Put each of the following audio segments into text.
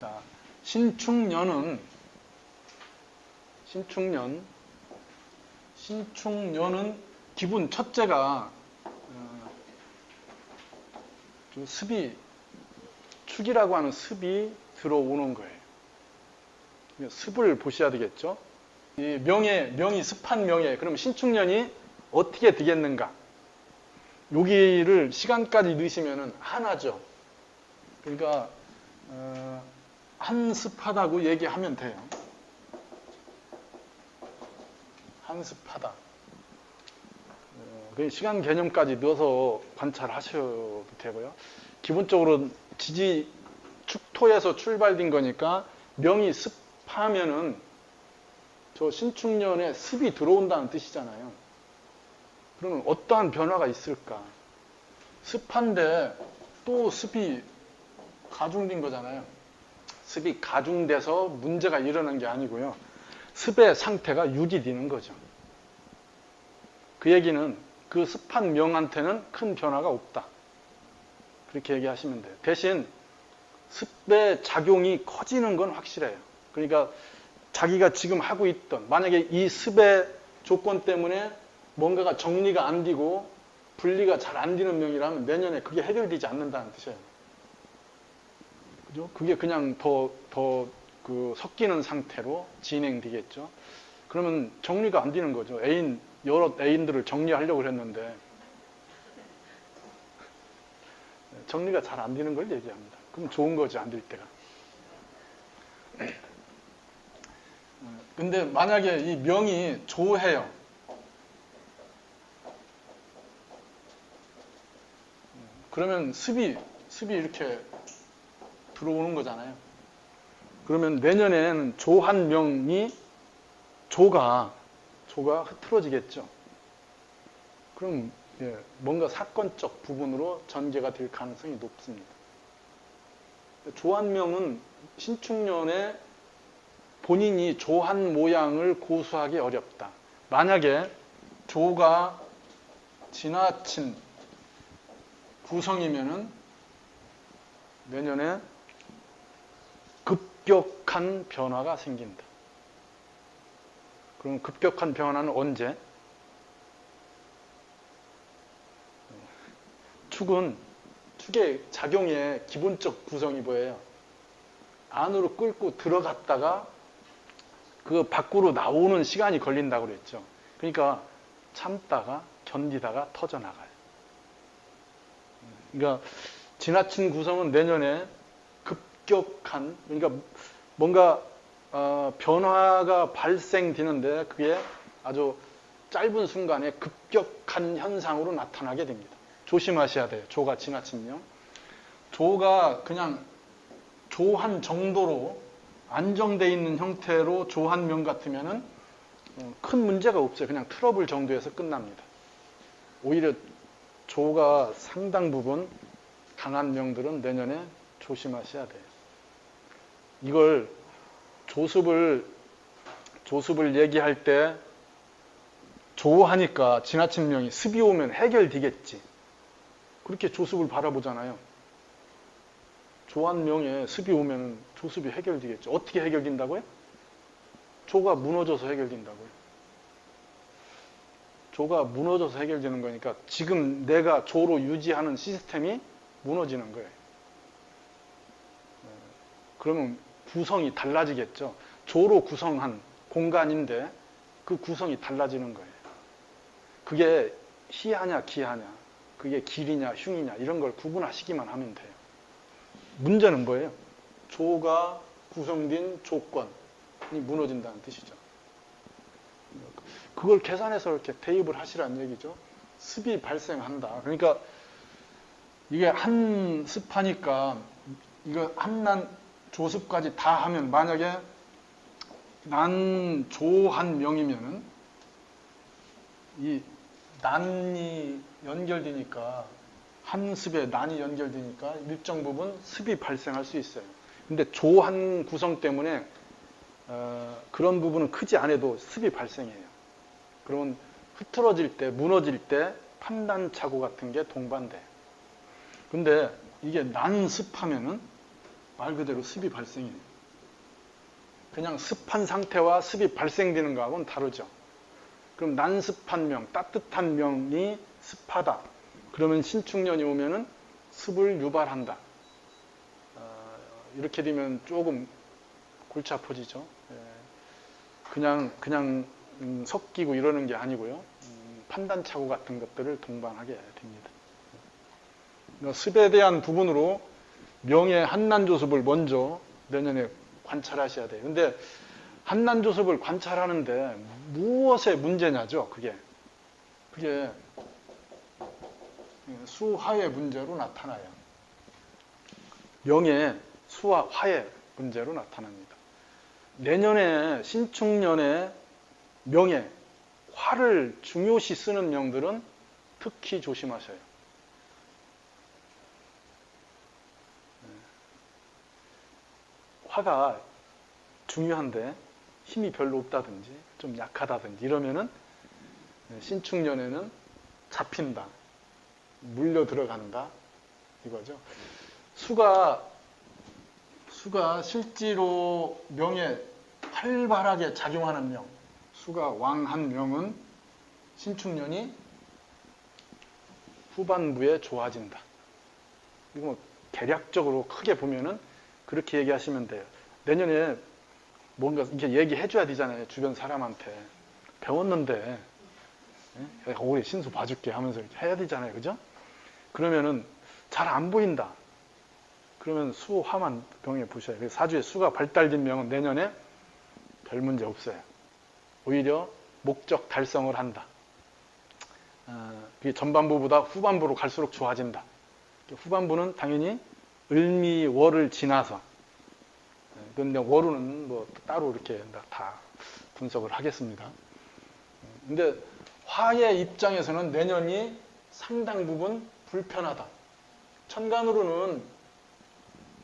자, 신축년은 신축년 신축년은 기분 첫째가 어, 좀 습이 축이라고 하는 습이 들어오는 거예요. 습을 보셔야 되겠죠. 이 명예 명이 습한 명예 그럼 신축년이 어떻게 되겠는가? 여기를 시간까지 넣으시면은 하나죠. 그러니까 어, 한습하다고 얘기하면 돼요. 한습하다. 어, 그 시간 개념까지 넣어서 관찰하셔도 되고요. 기본적으로 지지 축토에서 출발된 거니까 명이 습하면은 저 신축년에 습이 들어온다는 뜻이잖아요. 그러면 어떠한 변화가 있을까? 습한데 또 습이 가중된 거잖아요. 습이 가중돼서 문제가 일어난 게 아니고요. 습의 상태가 유지되는 거죠. 그 얘기는 그 습한 명한테는 큰 변화가 없다. 그렇게 얘기하시면 돼요. 대신 습의 작용이 커지는 건 확실해요. 그러니까 자기가 지금 하고 있던 만약에 이 습의 조건 때문에 뭔가가 정리가 안 되고 분리가 잘 안 되는 명이라면 내년에 그게 해결되지 않는다는 뜻이에요. 그죠? 그게 그냥 더, 더, 그, 섞이는 상태로 진행되겠죠. 그러면 정리가 안 되는 거죠. 애인, 여러 애인들을 정리하려고 했는데, 정리가 잘 안 되는 걸 얘기합니다. 그럼 좋은 거지, 안 될 때가. 근데 만약에 이 명이 조해요. 그러면 습이, 습이 이렇게 들어오는 거잖아요. 그러면 내년에는 조 한 명이 조가 조가 흐트러지겠죠. 그럼 예, 뭔가 사건적 부분으로 전개가 될 가능성이 높습니다. 조 한 명은 신축년에 본인이 조 한 모양을 고수하기 어렵다. 만약에 조가 지나친 구성이면은 내년에 급격한 변화가 생긴다. 그럼 급격한 변화는 언제? 축은 축의 작용의 기본적 구성이 뭐예요? 안으로 끌고 들어갔다가 그 밖으로 나오는 시간이 걸린다고 그랬죠. 그러니까 참다가 견디다가 터져나가요. 그러니까 지나친 구성은 내년에 급격한 그러니까 뭔가 어, 변화가 발생되는데 그게 아주 짧은 순간에 급격한 현상으로 나타나게 됩니다. 조심하셔야 돼요. 조가 지나치면 조가 그냥 조한 정도로 안정돼 있는 형태로 조한명 같으면은 어, 큰 문제가 없어요. 그냥 트러블 정도에서 끝납니다. 오히려 조가 상당 부분 강한 명들은 내년에 조심하셔야 돼요. 이걸 조습을 조습을 얘기할 때 조하니까 지나친 명이 습이 오면 해결되겠지. 그렇게 조습을 바라보잖아요. 조한 명에 습이 오면 조습이 해결되겠죠. 어떻게 해결된다고요? 조가 무너져서 해결된다고요. 조가 무너져서 해결되는 거니까 지금 내가 조로 유지하는 시스템이 무너지는 거예요. 그러면 구성이 달라지겠죠. 조로 구성한 공간인데 그 구성이 달라지는 거예요. 그게 희하냐 기하냐, 그게 길이냐 흉이냐 이런 걸 구분하시기만 하면 돼요. 문제는 뭐예요? 조가 구성된 조건이 무너진다는 뜻이죠. 그걸 계산해서 이렇게 대입을 하시라는 얘기죠. 습이 발생한다. 그러니까 이게 한 습하니까 이거 한난 조습까지 다 하면 만약에 난 조 한 명이면은 이 난이 연결되니까 한 습에 난이 연결되니까 일정 부분 습이 발생할 수 있어요. 근데 조 한 구성 때문에 어, 그런 부분은 크지 않아도 습이 발생해요. 그러면 흐트러질 때, 무너질 때 판단 착오 같은 게 동반돼. 근데 이게 난습하면은 말 그대로 습이 발생해요. 그냥 습한 상태와 습이 발생되는 거하고는 다르죠. 그럼 난습한 명, 따뜻한 명이 습하다. 그러면 신축년이 오면은 습을 유발한다. 어, 이렇게 되면 조금 골치 아파지죠. 예. 그냥 그냥 음, 섞이고 이러는 게 아니고요. 음, 판단 착오 같은 것들을 동반하게 됩니다. 그러니까 습에 대한 부분으로 명의 한난조습을 먼저 내년에 관찰하셔야 돼요. 근데 한난조습을 관찰하는데 무엇의 문제냐죠, 그게. 그게 수화의 문제로 나타나요. 명의 수와 화의 문제로 나타납니다. 내년에 신축년에 명예, 화를 중요시 쓰는 명들은 특히 조심하셔요. 화가 중요한데 힘이 별로 없다든지 좀 약하다든지 이러면은 신축년에는 잡힌다. 물려 들어간다. 이거죠. 수가 수가 실제로 명에 활발하게 작용하는 명, 수가 왕 한 명은 신축년이 후반부에 좋아진다. 이거 뭐 대략적으로 크게 보면은 그렇게 얘기하시면 돼요. 내년에 뭔가 이렇게 얘기해 줘야 되잖아요. 주변 사람한테. 배웠는데, 예? 올해 신수 봐줄게 하면서 해야 되잖아요. 그죠? 그러면은 잘 안 보인다. 그러면 수, 화만 병에 보셔야 돼요. 사주에 수가 발달된 명은 내년에 별 문제 없어요. 오히려 목적 달성을 한다. 어, 그게 전반부보다 후반부로 갈수록 좋아진다. 후반부는 당연히 을미월을 지나서 근데 월우는 뭐 따로 이렇게 다 분석을 하겠습니다. 근데 화의 입장에서는 내년이 상당 부분 불편하다. 천간으로는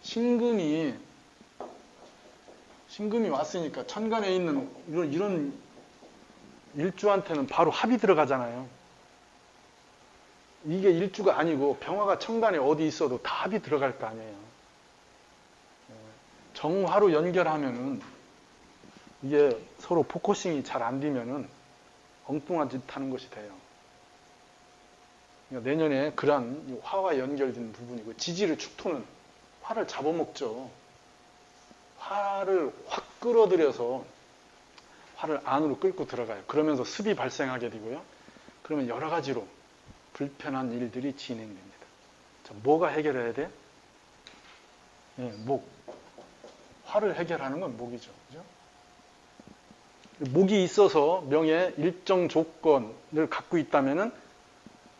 신금이 신금이 왔으니까 천간에 있는 이런 일주한테는 바로 합이 들어가잖아요. 이게 일주가 아니고 병화가 천간에 어디 있어도 다 합이 들어갈 거 아니에요. 정화로 연결하면은 이게 서로 포커싱이 잘 안 되면은 엉뚱한 짓 하는 것이 돼요. 그러니까 내년에 그러한 화와 연결된 부분이고 지지를 축토는 화를 잡아먹죠. 화를 확 끌어들여서 화를 안으로 끌고 들어가요. 그러면서 습이 발생하게 되고요. 그러면 여러 가지로 불편한 일들이 진행됩니다. 자, 뭐가 해결해야 돼? 예, 목. 화를 해결하는 건 목이죠. 그죠? 목이 있어서 명의 일정 조건을 갖고 있다면은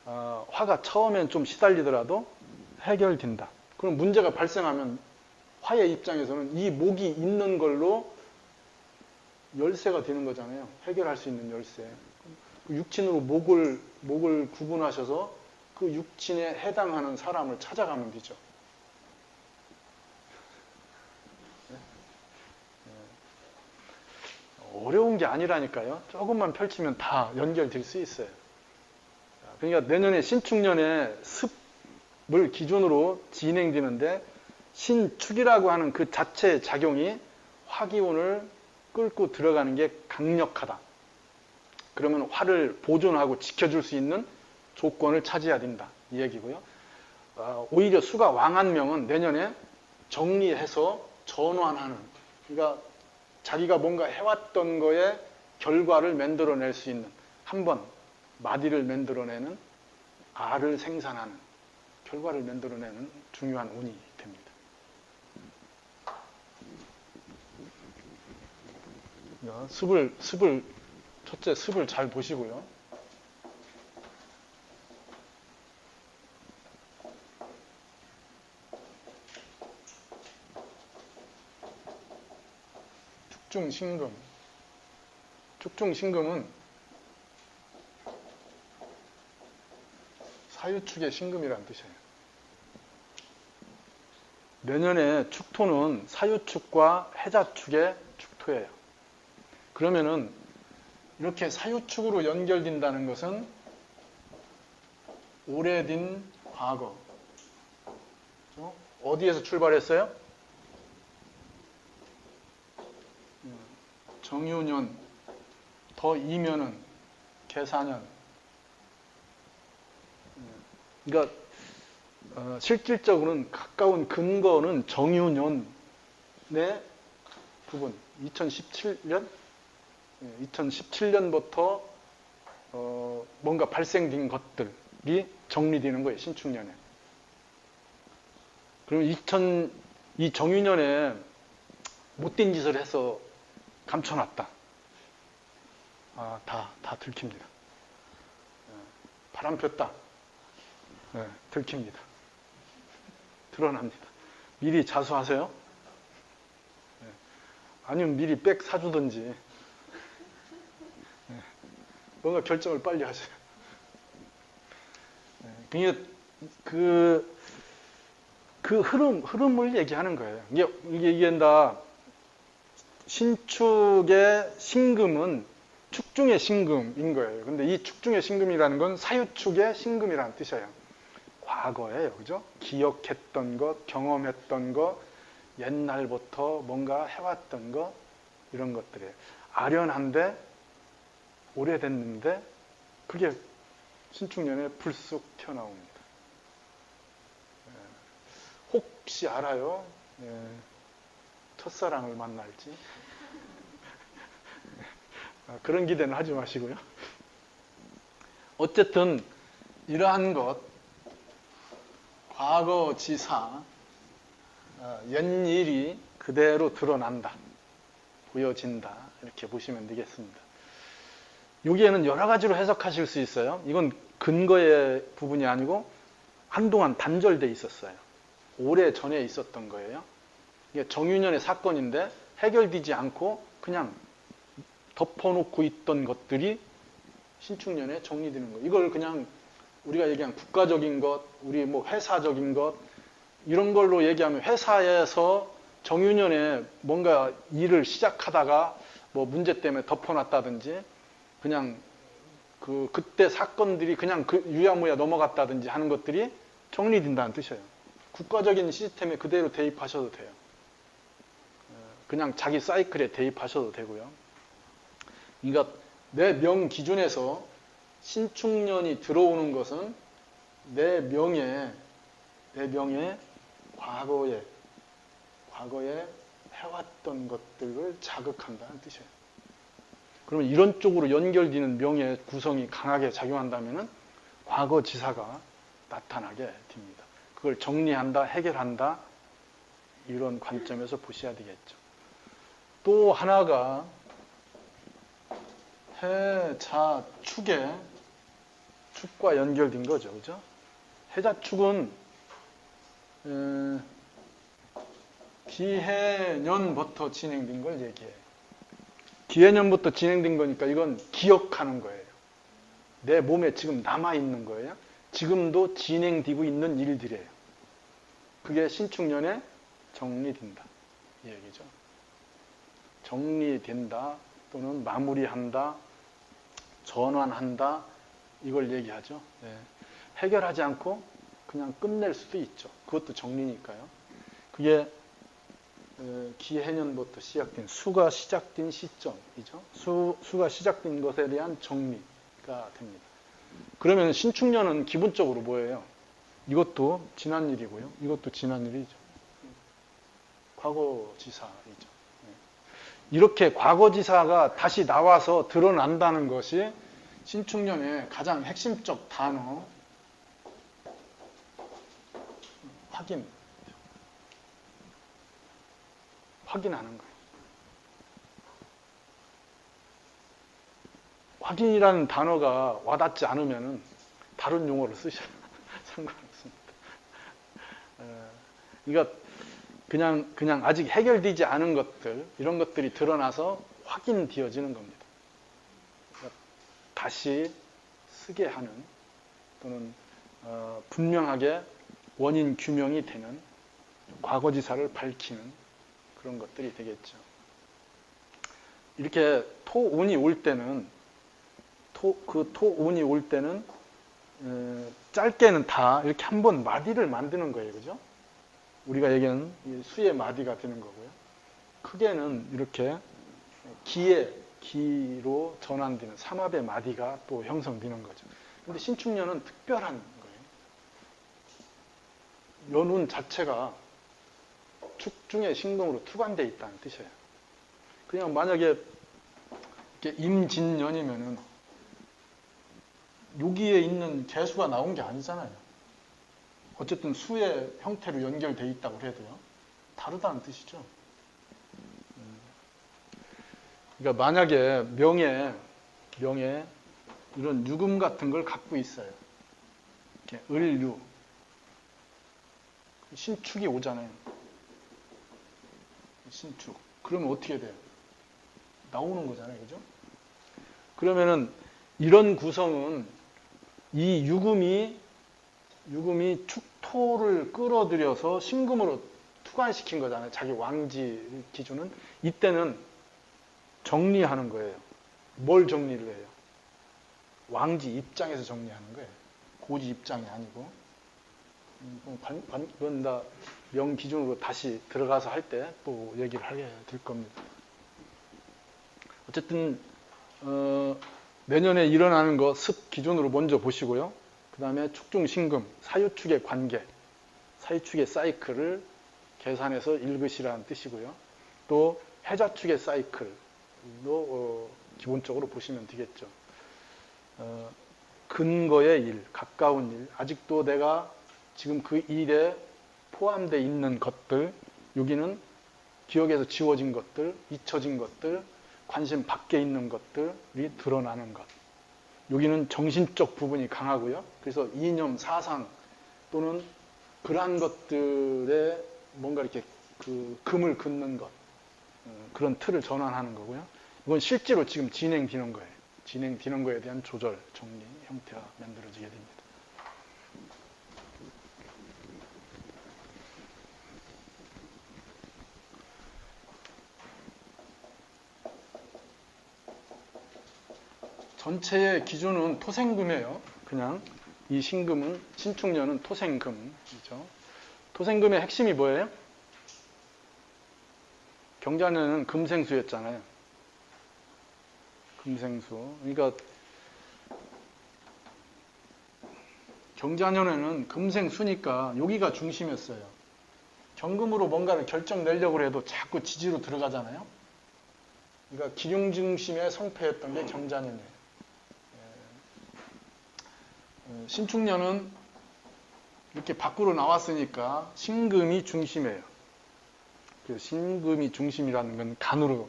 어, 화가 처음엔 좀 시달리더라도 해결된다. 그럼 문제가 발생하면 화의 입장에서는 이 목이 있는 걸로 열쇠가 되는 거잖아요. 해결할 수 있는 열쇠. 그 육친으로 목을 목을 구분하셔서 그 육친에 해당하는 사람을 찾아가면 되죠. 어려운 게 아니라니까요. 조금만 펼치면 다 연결될 수 있어요. 그러니까 내년에 신축년에 습을 기준으로 진행되는데 신축이라고 하는 그 자체의 작용이 화기운을 끌고 들어가는 게 강력하다. 그러면 화를 보존하고 지켜줄 수 있는 조건을 차지해야 된다. 이 얘기고요. 어, 오히려 수가 왕한 명은 내년에 정리해서 전환하는. 그러니까 자기가 뭔가 해왔던 거에 결과를 만들어낼 수 있는 한 번 마디를 만들어내는 알을 생산하는 결과를 만들어내는 중요한 운이 됩니다. 습을 습을 첫째 습을 잘 보시고요. 축중신금. 축중신금은 사유축의 신금이라는 뜻이에요. 내년에 축토는 사유축과 해자축의 축토예요. 그러면은 이렇게 사유축으로 연결된다는 것은 오래된 과거. 어? 어디에서 출발했어요? 음, 정유년, 더 이면은, 개사년. 음, 그러니까 어, 실질적으로는 가까운 근거는 정유년의 부분, 2017년 2017년부터 어, 뭔가 발생된 것들이 정리되는 거예요 신축년에. 그러면 2000, 이 정유년에 못된 짓을 해서 감춰놨다. 아, 다, 다 들킵니다. 예, 바람 폈다. 네, 들킵니다. 드러납니다. 미리 자수하세요. 네, 아니면 미리 백 사주든지. 네, 뭔가 결정을 빨리 하세요. 네, 그게 그, 그 흐름, 흐름을 얘기하는 거예요. 이게, 이게, 이게 다 신축의 신금은 축중의 신금인 거예요. 근데 이 축중의 신금이라는 건 사유축의 신금이라는 뜻이에요. 과거에요. 그죠? 기억했던 것, 경험했던 것, 옛날부터 뭔가 해왔던 것, 이런 것들이에요. 아련한데, 오래됐는데, 그게 신축년에 불쑥 튀어나옵니다. 예. 혹시 알아요? 예. 첫사랑을 만날지? 아, 그런 기대는 하지 마시고요. 어쨌든 이러한 것, 과거 지사, 어, 옛일이 그대로 드러난다, 보여진다 이렇게 보시면 되겠습니다. 여기에는 여러 가지로 해석하실 수 있어요. 이건 근거의 부분이 아니고 한동안 단절돼 있었어요. 오래 전에 있었던 거예요. 이게 정유년의 사건인데 해결되지 않고 그냥 덮어놓고 있던 것들이 신축년에 정리되는 거예요. 이걸 그냥 우리가 얘기한 국가적인 것, 우리 뭐 회사적인 것 이런 걸로 얘기하면 회사에서 정유년에 뭔가 일을 시작하다가 뭐 문제 때문에 덮어놨다든지 그냥 그 그때 사건들이 그냥 그 유야무야 넘어갔다든지 하는 것들이 정리된다는 뜻이에요. 국가적인 시스템에 그대로 대입하셔도 돼요. 그냥 자기 사이클에 대입하셔도 되고요. 그러니까 내 명 기준에서 신축년이 들어오는 것은 내 명예, 내 명예 과거에 과거에 해왔던 것들을 자극한다는 뜻이에요. 그러면 이런 쪽으로 연결되는 명예 구성이 강하게 작용한다면 과거 지사가 나타나게 됩니다. 그걸 정리한다, 해결한다 이런 관점에서 보셔야 되겠죠. 또 하나가 해자 축에 축과 연결된 거죠, 그죠? 해자 축은 에, 기해년부터 진행된 걸 얘기해요. 기해년부터 진행된 거니까 이건 기억하는 거예요. 내 몸에 지금 남아 있는 거예요. 지금도 진행되고 있는 일들이에요. 그게 신축년에 정리된다. 이 얘기죠. 정리된다 또는 마무리한다 전환한다 이걸 얘기하죠. 네. 해결하지 않고 그냥 끝낼 수도 있죠. 그것도 정리니까요. 그게 기해년부터 시작된 수가 시작된 시점이죠. 수, 수가 시작된 것에 대한 정리가 됩니다. 그러면 신축년은 기본적으로 뭐예요? 이것도 지난 일이고요. 이것도 지난 일이죠. 과거지사이죠. 이렇게 과거지사가 다시 나와서 드러난다는 것이 신축년의 가장 핵심적 단어 확인 확인하는 거예요. 확인이라는 단어가 와닿지 않으면 다른 용어를 쓰셔도 상관없습니다. 그러니까 그냥 그냥 아직 해결되지 않은 것들 이런 것들이 드러나서 확인되어지는 겁니다. 다시 쓰게 하는 또는 어, 분명하게 원인 규명이 되는 과거지사를 밝히는 그런 것들이 되겠죠. 이렇게 토운이 올 때는 토, 그 토운이 올 때는 에, 짧게는 다 이렇게 한 번 마디를 만드는 거예요. 그죠? 우리가 얘기하는 수의 마디가 되는 거고요. 크게는 이렇게 기에 기로 전환되는 삼합의 마디가 또 형성되는 거죠. 근데 신축년은 특별한 거예요. 연운 자체가 축중의 신금으로 투관되어 있다는 뜻이에요. 그냥 만약에 임진년이면은 여기에 있는 개수가 나온 게 아니잖아요. 어쨌든 수의 형태로 연결되어 있다고 해도요. 다르다는 뜻이죠. 음. 그러니까 만약에 명예, 명예 이런 유금 같은 걸 갖고 있어요. 이렇게 을유 신축이 오잖아요. 신축. 그러면 어떻게 돼요? 나오는 거잖아요. 그죠? 그러면은 이런 구성은 이 유금이 유금이 축토를 끌어들여서 신금으로 투관시킨 거잖아요. 자기 왕지 기준은 이때는 정리하는 거예요. 뭘 정리를 해요? 왕지 입장에서 정리하는 거예요. 고지 입장이 아니고 음, 관, 관, 그건 다 명 기준으로 다시 들어가서 할 때 또 얘기를 하게 될 겁니다. 어쨌든 어, 내년에 일어나는 거 습 기준으로 먼저 보시고요. 그 다음에 축중신금, 사유축의 관계, 사유축의 사이클을 계산해서 읽으시라는 뜻이고요. 또 해자축의 사이클도 어, 기본적으로 보시면 되겠죠. 어, 근거의 일, 가까운 일, 아직도 내가 지금 그 일에 포함되어 있는 것들, 여기는 기억에서 지워진 것들, 잊혀진 것들, 관심 밖에 있는 것들이 드러나는 것. 여기는 정신적 부분이 강하고요. 그래서 이념, 사상 또는 그러한 것들에 뭔가 이렇게 그 금을 긋는 것, 어, 그런 틀을 전환하는 거고요. 이건 실제로 지금 진행되는 거예요. 진행되는 거에 대한 조절, 정리, 형태가 만들어지게 됩니다. 전체의 기준은 토생금이에요. 그냥 이 신금은 신축년은 토생금이죠. 토생금의 핵심이 뭐예요? 경자년은 금생수였잖아요. 금생수. 그러니까 경자년에는 금생수니까 여기가 중심이었어요. 경금으로 뭔가를 결정 내려고 해도 자꾸 지지로 들어가잖아요. 그러니까 기륭 중심의 성패였던 게 경자년이에요. 신축년은 이렇게 밖으로 나왔으니까 신금이 중심이에요. 그 신금이 중심이라는 건 간으로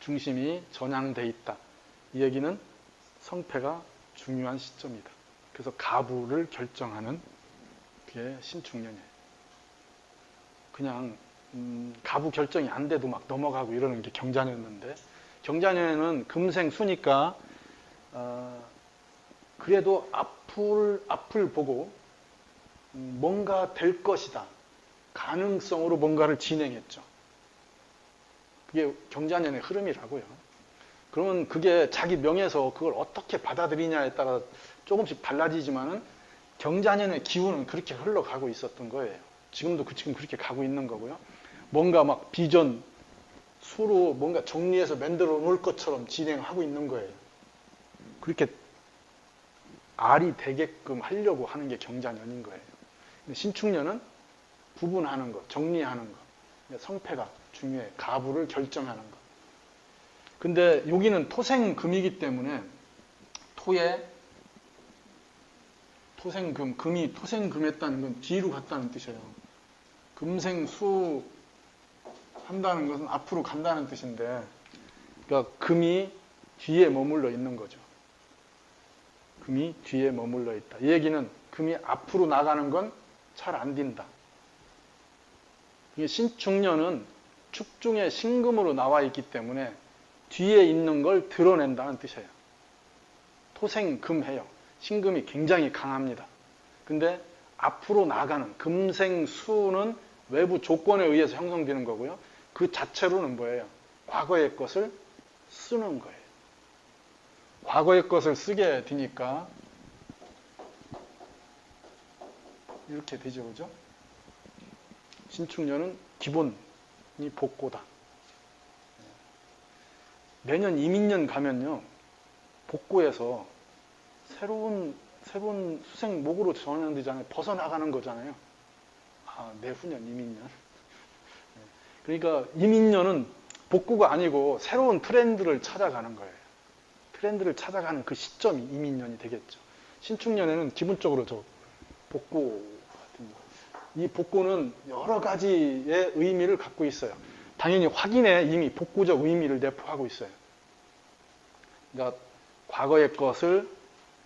중심이 전향돼 있다. 이 얘기는 성패가 중요한 시점이다. 그래서 가부를 결정하는 게 신축년이에요. 그냥 음, 가부 결정이 안 돼도 막 넘어가고 이러는 게 경자년인데 경자년에는 금생 수니까 어, 그래도 앞을, 앞을 보고 뭔가 될 것이다. 가능성으로 뭔가를 진행했죠. 그게 경자년의 흐름이라고요. 그러면 그게 자기 명에서 그걸 어떻게 받아들이냐에 따라 조금씩 달라지지만은 경자년의 기운은 그렇게 흘러가고 있었던 거예요. 지금도 그 지금 그렇게 가고 있는 거고요. 뭔가 막 비전, 수로 뭔가 정리해서 만들어 놓을 것처럼 진행하고 있는 거예요. 그렇게 알이 되게끔 하려고 하는 게 경자년인 거예요. 신축년은 구분하는 것, 정리하는 것. 성패가 중요해. 가부를 결정하는 것. 근데 여기는 토생금이기 때문에 토에 토생금, 금이 토생금했다는 건 뒤로 갔다는 뜻이에요. 금생수 한다는 것은 앞으로 간다는 뜻인데, 그러니까 금이 뒤에 머물러 있는 거죠. 금이 뒤에 머물러 있다. 이 얘기는 금이 앞으로 나가는 건 잘 안 된다. 신축년은 축중의 신금으로 나와 있기 때문에 뒤에 있는 걸 드러낸다는 뜻이에요. 토생금해요. 신금이 굉장히 강합니다. 근데 앞으로 나가는 금생수는 외부 조건에 의해서 형성되는 거고요. 그 자체로는 뭐예요? 과거의 것을 쓰는 거예요. 과거의 것을 쓰게 되니까 이렇게 되죠. 그죠? 신축년은 기본이 복고다. 내년 이민년 가면요 복구해서 새로운 새로운 수생 목으로 전환되잖아요. 벗어나가는 거잖아요. 아 내후년 이민년. 네. 그러니까 이민년은 복구가 아니고 새로운 트렌드를 찾아가는 거예요. 트렌드를 찾아가는 그 시점이 이민년이 되겠죠. 신축년에는 기본적으로 저 복구 같은 거. 이 복구는 여러 가지의 의미를 갖고 있어요. 당연히 확인에 이미 복구적 의미를 내포하고 있어요. 그러니까 과거의 것을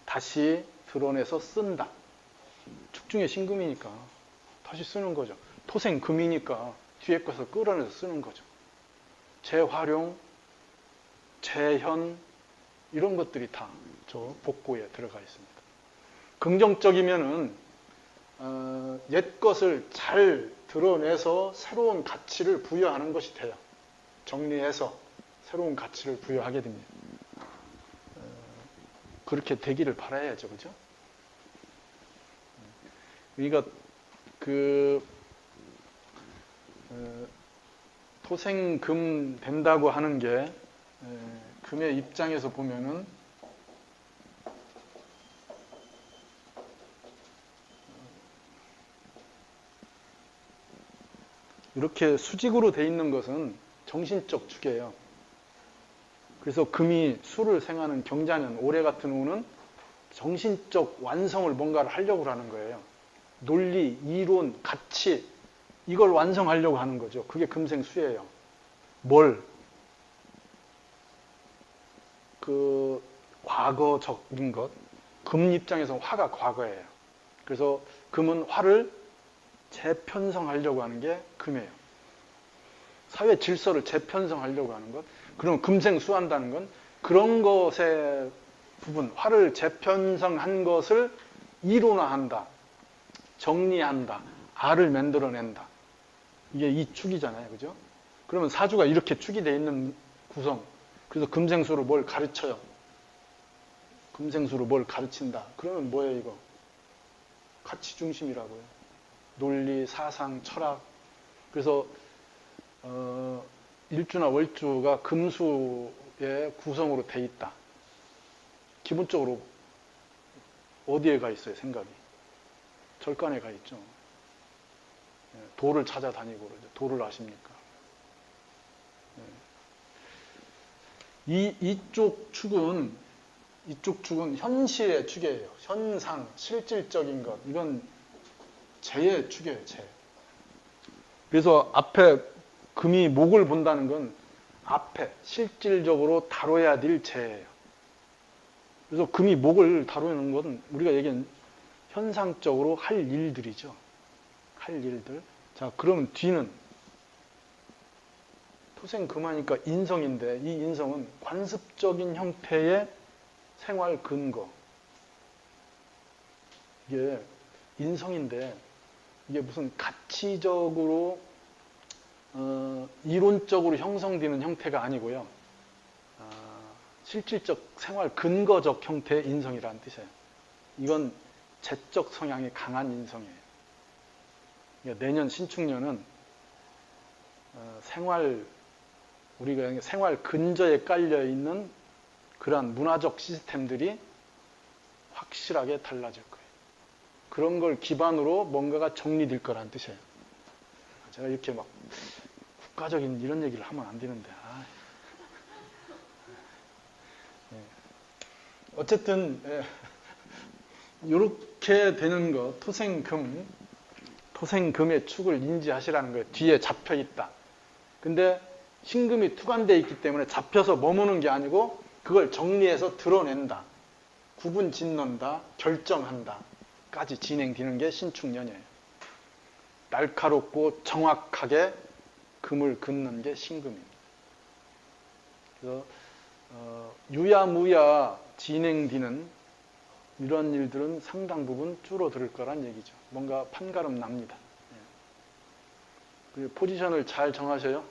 다시 드러내서 쓴다. 축중의 신금이니까 다시 쓰는 거죠. 토생금이니까 뒤에 것을 끌어내서 쓰는 거죠. 재활용, 재현 이런 것들이 다 저 복구에 들어가 있습니다. 긍정적이면은 어, 옛 것을 잘 드러내서 새로운 가치를 부여하는 것이 돼요. 정리해서 새로운 가치를 부여하게 됩니다. 어, 그렇게 되기를 바라야죠, 그죠? 그러니까 그 어, 토생금 된다고 하는 게 에, 금의 입장에서 보면은 이렇게 수직으로 돼 있는 것은 정신적 축이에요. 그래서 금이 수를 생하는 경자년, 올해 같은 우는 정신적 완성을 뭔가를 하려고 하는 거예요. 논리, 이론, 가치, 이걸 완성하려고 하는 거죠. 그게 금생 수예요. 뭘? 그, 과거적인 것. 금 입장에서 화가 과거예요. 그래서 금은 화를 재편성하려고 하는 게 금이에요. 사회 질서를 재편성하려고 하는 것. 그럼 금생수한다는 건 그런 것의 부분, 화를 재편성한 것을 이론화한다. 정리한다. 알을 만들어낸다. 이게 이 축이잖아요. 그죠? 그러면 사주가 이렇게 축이 되어 있는 구성. 그래서 금생수로 뭘 가르쳐요. 금생수로 뭘 가르친다. 그러면 뭐예요, 이거? 가치 중심이라고요. 논리, 사상, 철학. 그래서 어, 일주나 월주가 금수의 구성으로 돼 있다. 기본적으로 어디에 가 있어요, 생각이? 절간에 가 있죠. 예, 도를 찾아다니고 그러죠. 도를 아십니까? 예. 이, 이쪽 축은, 이쪽 축은 현실의 축이에요. 현상, 실질적인 것. 이건 재의 축이에요, 재. 그래서 앞에 금이 목을 본다는 건 앞에 실질적으로 다뤄야 될 재예요. 그래서 금이 목을 다루는 건 우리가 얘기한 현상적으로 할 일들이죠. 할 일들. 자, 그러면 뒤는 토생 금하니까 인성인데 이 인성은 관습적인 형태의 생활 근거. 이게 인성인데 이게 무슨 가치적으로 어, 이론적으로 형성되는 형태가 아니고요. 어, 실질적 생활 근거적 형태의 인성이라는 뜻이에요. 이건 재적 성향이 강한 인성이에요. 그러니까 내년 신축년은 어, 생활 우리가 생활 근저에 깔려 있는 그러한 문화적 시스템들이 확실하게 달라질 거예요. 그런 걸 기반으로 뭔가가 정리될 거라는 뜻이에요. 제가 이렇게 막 국가적인 이런 얘기를 하면 안 되는데. 아. 예. 어쨌든 예. 이렇게 되는 거 토생금 토생금의 축을 인지하시라는 거예요. 뒤에 잡혀 있다. 근데 신금이 투관되어 있기 때문에 잡혀서 머무는 게 아니고 그걸 정리해서 드러낸다. 구분 짓는다. 결정한다. 까지 진행되는 게 신축년이에요. 날카롭고 정확하게 금을 긋는 게 신금입니다. 그래서 어, 유야무야 진행되는 이런 일들은 상당 부분 줄어들 거란 얘기죠. 뭔가 판가름 납니다. 예. 그 포지션을 잘 정하셔요. 예.